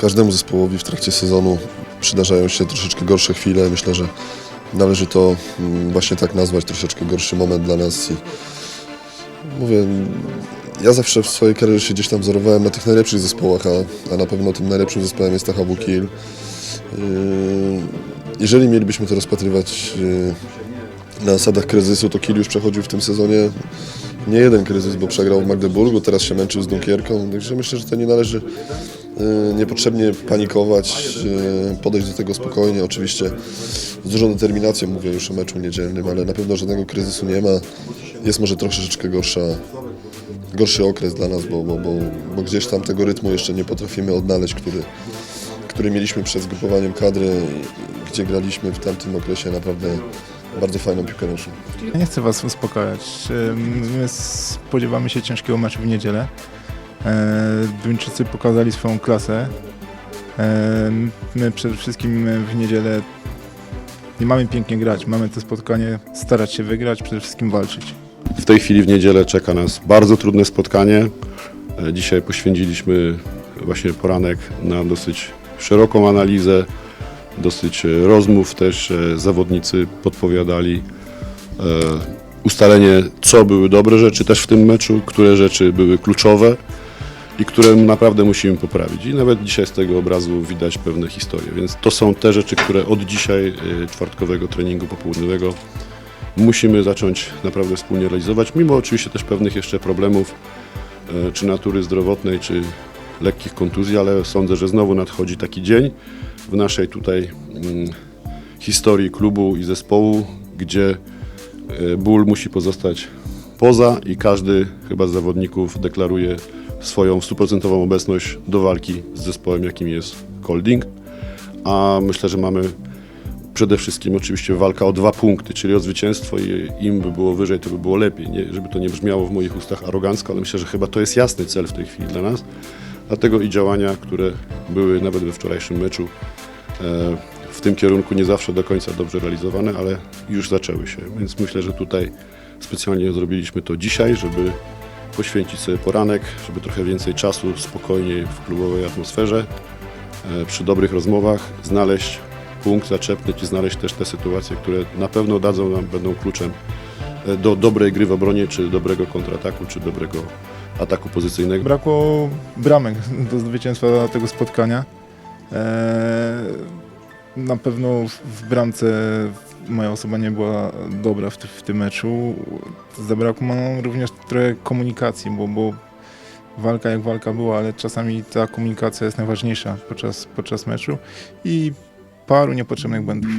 każdemu zespołowi w trakcie sezonu przydarzają się troszeczkę gorsze chwile. Myślę, że należy to mm, właśnie tak nazwać, troszeczkę gorszy moment dla nas. I mówię, ja zawsze w swojej karierze gdzieś tam wzorowałem na tych najlepszych zespołach, a, a na pewno tym najlepszym zespołem jest THW Kiel. Yy, Jeżeli mielibyśmy to rozpatrywać yy, na zasadach kryzysu, to Kiel już przechodził w tym sezonie nie jeden kryzys, bo przegrał w Magdeburgu, teraz się męczył z Dunkierką, także myślę, że to nie należy niepotrzebnie panikować, yy, podejść do tego spokojnie, oczywiście z dużą determinacją, mówię już o meczu niedzielnym, ale na pewno żadnego kryzysu nie ma. Jest może troszeczkę gorsza, gorszy okres dla nas, bo, bo, bo, bo gdzieś tam tego rytmu jeszcze nie potrafimy odnaleźć, który, który mieliśmy przed zgrupowaniem kadry, gdzie graliśmy w tamtym okresie naprawdę bardzo fajną piłkę nożną. Ja nie chcę Was uspokajać. My spodziewamy się ciężkiego meczu w niedzielę. E, Duńczycy pokazali swoją klasę. E, My przede wszystkim w niedzielę nie mamy pięknie grać. Mamy to spotkanie starać się wygrać, przede wszystkim walczyć. W tej chwili w niedzielę czeka nas bardzo trudne spotkanie. E, Dzisiaj poświęciliśmy właśnie poranek na dosyć szeroką analizę, dosyć rozmów też. Zawodnicy podpowiadali ustalenie, co były dobre rzeczy też w tym meczu, które rzeczy były kluczowe i które naprawdę musimy poprawić. I nawet dzisiaj z tego obrazu widać pewne historie. Więc to są te rzeczy, które od dzisiaj e, czwartkowego treningu popołudniowego musimy zacząć naprawdę wspólnie realizować, mimo oczywiście też pewnych jeszcze problemów, e, czy natury zdrowotnej, czy lekkich kontuzji, ale sądzę, że znowu nadchodzi taki dzień w naszej tutaj mm, historii klubu i zespołu, gdzie e, ból musi pozostać poza i każdy chyba z zawodników deklaruje swoją stuprocentową obecność do walki z zespołem, jakim jest Colding. A myślę, że mamy przede wszystkim oczywiście walka o dwa punkty, czyli o zwycięstwo i im by było wyżej, to by było lepiej. Nie, żeby to nie brzmiało w moich ustach arogancko, ale myślę, że chyba to jest jasny cel w tej chwili dla nas. Dlatego i działania, które były nawet we wczorajszym meczu e, w tym kierunku nie zawsze do końca dobrze realizowane, ale już zaczęły się. Więc myślę, że tutaj specjalnie zrobiliśmy to dzisiaj, żeby poświęcić sobie poranek, żeby trochę więcej czasu spokojniej w klubowej atmosferze, e, przy dobrych rozmowach znaleźć punkt, zaczepnąć i znaleźć też te sytuacje, które na pewno dadzą nam, będą kluczem e, do dobrej gry w obronie, czy dobrego kontrataku, czy dobrego ataku pozycyjnego. Brakło bramek do zwycięstwa tego spotkania. E, Na pewno w bramce moja osoba nie była dobra w, w tym meczu. Zabrakło nam również trochę komunikacji, bo, bo walka jak walka była, ale czasami ta komunikacja jest najważniejsza podczas, podczas meczu i paru niepotrzebnych błędów.